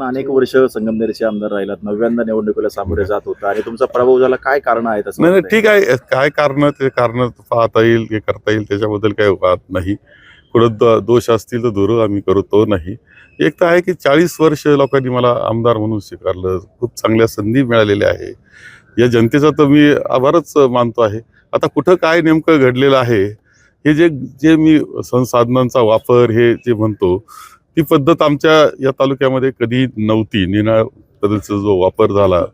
पण अनेक वर्ष संगमनेरचे आमदार राहिलात. नव्यांदा निवडणुकीला सामोरे जात होता. आणि तुमचा पराभव झाला काय कारण आहे तसं नाही नाही ठीक आहे. काय कारण ते कारण पाहता येईल हे करता येईल त्याच्याबद्दल काही वाद नाही. कुठं द- दोष असतील तर दूर आम्ही करू तो नाही. एक तर आहे की चाळीस वर्ष लोकांनी मला आमदार म्हणून स्वीकारलं. खूप चांगल्या संधी मिळालेल्या आहे. या जनतेचा तर मी आभारच मानतो आहे. आता कुठं काय नेमकं घडलेलं आहे हे जे जे मी संसाधनांचा वापर हे जे म्हणतो ती पद्धत आमच्या या तालुक्यामध्ये कधी नव्हती. निनाळ पद्धतीचा जो वापर झाला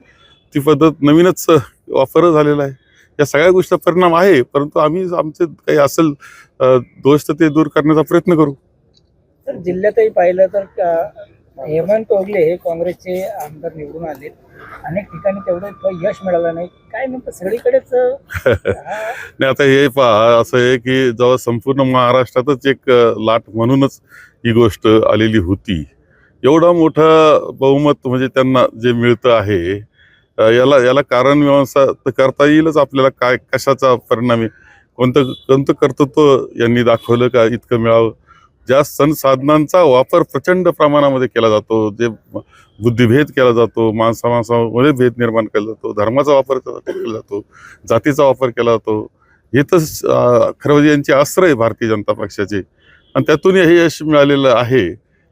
ती पद्धत नवीनच वापर झालेला आहे. या सगळ्या गोष्टीचा परिणाम आहे परंतु आम्ही आमचे काही असेल दोष तर ते दूर करण्याचा प्रयत्न करू. तर जिल्ह्यातही पाहिलं तर का- हेमंत ओगले हे काँग्रेसचे आमदार निवडून आले अनेक ठिकाणी तेवढं यश मिळालं नाही. काय नेमकं सगळीकडेच नाही आता हे पहा असं आहे की जेव्हा संपूर्ण महाराष्ट्रातच एक लाट म्हणूनच ही गोष्ट आलेली होती. एवढा मोठा बहुमत म्हणजे त्यांना जे मिळतं आहे याला याला कारण व्यवस्था तर करता येईलच आपल्याला. काय कशाचा परिणाम आहे? कोणतं कोणतं कर्तृत्व यांनी दाखवलं का इतकं मिळावं? ज्या संसाधनांचा वापर प्रचंड प्रमाणामध्ये केला जातो जे बुद्धिभेद केला जातो माणसा माणसामध्ये भेद निर्माण केला जातो धर्माचा वापर केला जातो जातीचा वापर केला जातो हे तर खरं म्हणजे यांचे अस्त्र आहे भारतीय जनता पक्षाचे. आणि त्यातून हे यश मिळालेलं आहे.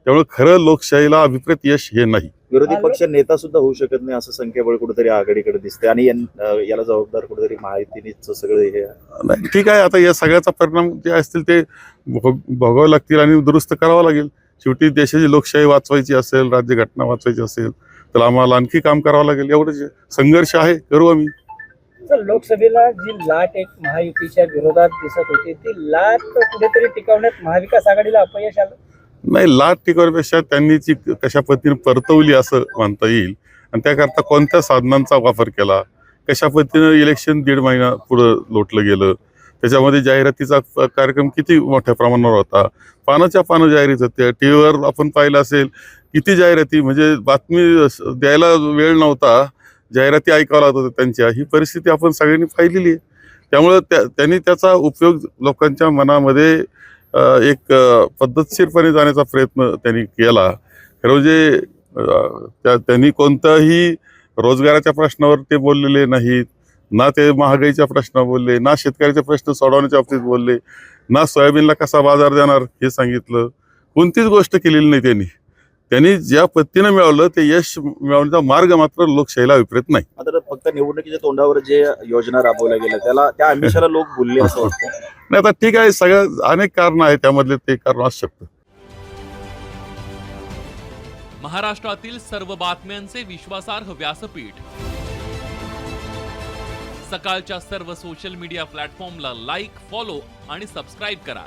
त्यामुळे खरं लोकशाहीला अभिप्रेत यश हे नाही. विरोधी पक्ष नेता सुद्धा होऊ शकत नाही असं संख्याबळ कुठेतरी आघाडीकडे दिसते आणि याला जबाबदार कुठेतरी माहितीच सगळं हे. नाही ठीक आहे आता या सगळ्याचा परिणाम जे असतील ते भोग भोगावे लागतील आणि दुरुस्त करावा लागेल शेवटी देशाची लोकशाही वाचवायची असेल राज्यघटना वाचवायची असेल तर आम्हाला आणखी काम करावं लागेल एवढंच. संघर्ष आहे करू आम्ही तर लोकसभेला जी लाट एक महायुतीच्या विरोधात दिसत होती ती लाट कुठेतरी टिकवण्यात महाविकास आघाडीला अपयश आलं नाही लाट टिकवण्यापेक्षा त्यांनी ती कशा पद्धतीने परतवली असं मानता येईल. आणि त्याकरता कोणत्या साधनांचा वापर केला? कशा पद्धतीनं इलेक्शन दीड महिना पुढं लोटलं गेलं? त्याच्यामध्ये जाहिरातीचा कार्यक्रम किती मोठ्या प्रमाणावर होता? पानाच्या पानं जाहिरात होत्या. टी व्हीवर आपण पाहिलं असेल किती जाहिराती म्हणजे बातमी द्यायला वेळ नव्हता. जाहिराती ऐकावं लागत होत्या त्यांच्या. ही परिस्थिती आपण सगळ्यांनी पाहिलेली आहे. त्यामुळं त्या त्यांनी त्याचा उपयोग लोकांच्या मनामध्ये एक पद्धतशीरपणे जाण्याचा प्रयत्न त्यांनी केला. खरं म्हणजे त्या त्यांनी कोणताही रोजगाराच्या प्रश्नावर ते बोललेले नाहीत ना ते महागाईच्या प्रश्न बोलले ना शेतकऱ्याचे प्रश्न सोडवण्याच्या बाबतीत बोलले ना सोयाबीनला कसा बाजार देणार हे सांगितलं. कोणतीच गोष्ट केलेली नाही त्यांनी. त्यांनी ज्या पद्धतीनं मिळवलं ते यश मिळवण्याचा मार्ग मात्र लोकशाहीला विपरीत नाही. आता फक्त निवडणुकीच्या तोंडावर जे योजना राबवल्या गेल्या त्याला त्या आमिषाला लोक बोलले असं वाटतं. नाही आता ठीक आहे सगळं अनेक कारण आहेत त्यामधले ते कारण असू शकतं. महाराष्ट्रातील सर्व बातम्यांचे विश्वासार्ह व्यासपीठ. सकाळच्या सर्व सोशल मीडिया प्लॅटफॉर्मला लाईक फॉलो आणि सबस्क्राईब करा.